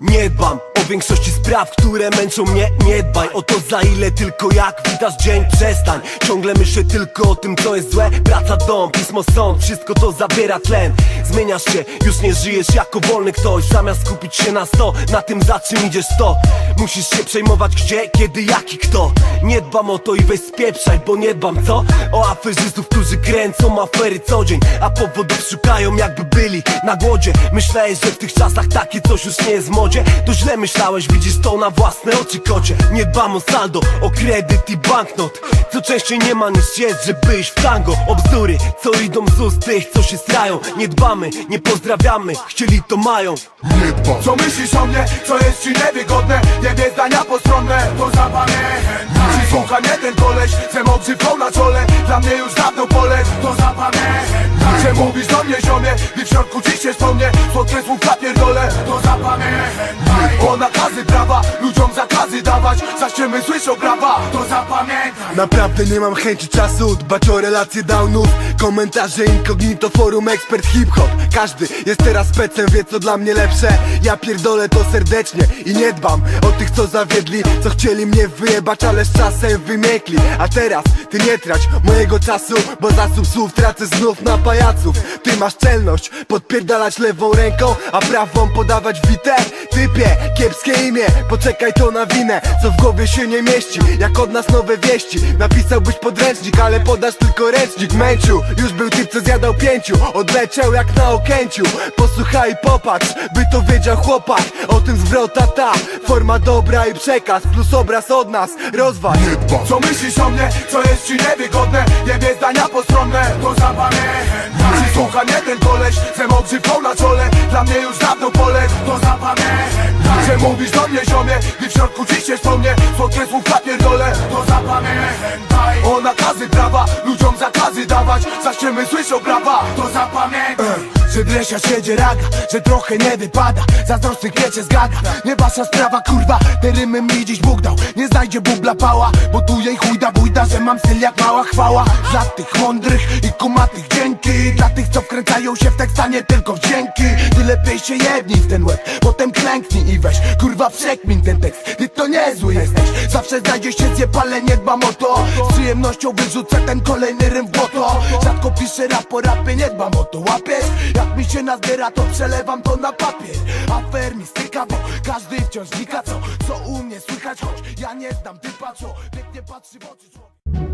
Nie dbam o większości spraw, które męczą mnie. Nie dbaj o to za ile tylko jak witasz dzień. Przestań, ciągle myślę tylko o tym co jest złe. Praca, dom, pismo, sąd, wszystko to zabiera tlen Zmieniasz się, już nie żyjesz jako wolny ktoś. Zamiast skupić się na sto, na tym za czym idziesz to Musisz się przejmować gdzie, kiedy, jak i kto. Nie dbam o to i weź spieprzaj, bo nie dbam co? O aferzystów, którzy kręcą afery co dzień A powodów szukają jakby byli na głodzie. Myślałeś, że w tych czasach takie coś już nie jest w modzie? To źle myślałeś, widzisz to na własne oczy kocie. Nie dbam o saldo, o kredyt i banknot. Co częściej nie ma niż jest, żeby iść w tango. O bzdury, co idą z ust tych, co się strają. Nie nie pozdrawiamy, chcieli to mają. Nie dbam. Co myślisz o mnie, co jest ci niewygodne? Nie wie zdania postronne, to zapamiętaj Czy słucha nie ten koleś, że ogrzywką na czole. Dla mnie już dawno poległ, to zapamiętaj Że mówisz do mnie ziomie, gdy w środku ci się wspomnie Słodkie słówka pierdolę, to zapamiętaj O nakazy prawa, ludziom zakazy dawać Za ściemy słyszą brawa, to zapamiętaj. Naprawdę nie mam chęci czasu dbać o relacje downów Komentarze incognito, forum, ekspert hip-hop. Każdy jest teraz specem, wie co dla mnie lepsze. Ja pierdolę to serdecznie i nie dbam O tych co zawiedli, co chcieli mnie wyjebać Ale z czasem wymiekli. A teraz ty nie trać mojego czasu Bo zasób słów tracę znów na pajaców. Ty masz czelność podpierdalać lewą ręką A prawą podawać witę Typie, kiepskie imię, poczekaj to na winę Co w głowie się nie mieści, jak od nas nowe wieści. Napisałbyś podręcznik, ale podasz tylko ręcznik. Męciu, już był typ co zjadał pięciu. Odleciał jak na okęciu. Posłuchaj i popatrz, by to wiedział chłopak. O tym zwrota ta, forma dobra i przekaz Plus obraz od nas, dbam Co myślisz o mnie, co jest ci niewygodne? Nie wie zdania postronne, to zapamiętaj. Słucha nie ten koleś, że ogrzywką na czole. Dla mnie już mówisz do mnie ziomie, gdy w środku ci się wspomnie Słodkie słówka pierdolę, to zapamiętaj. O nakazy prawa, ludziom zakazy dawać. Za ściemy słyszą brawa, to zapamiętaj. Że dresia siedzie raga, że trochę nie wypada. Zazdrosnych wiecie zgaga, nie wasza sprawa kurwa Te rymy mi dziś Bóg dał, nie znajdzie bubla pała Bo tu jej chujda bójda, że mam styl jak mała chwała. Dla tych mądrych i kumatych dzięki. Dla tych co wkręcają się w teksta nie tylko wdzięki Ty lepiej się jednij w ten łeb, potem klęknij i weź Kurwa przekmin ten tekst, ty to niezły jesteś. Zawsze znajdzie się zjebale, nie dbam o to. Z przyjemnością wyrzucę ten kolejny rym w błoto. Rzadko piszę rap po rapie, nie dbam o to, łapiesz? Jak mi się nazbiera, to przelewam to na papier. Afer mi styka, bo każdy wciąż znika. Co, co u mnie słychać, choć ja nie znam typa, co? Pięknie patrzy w oczy człowiek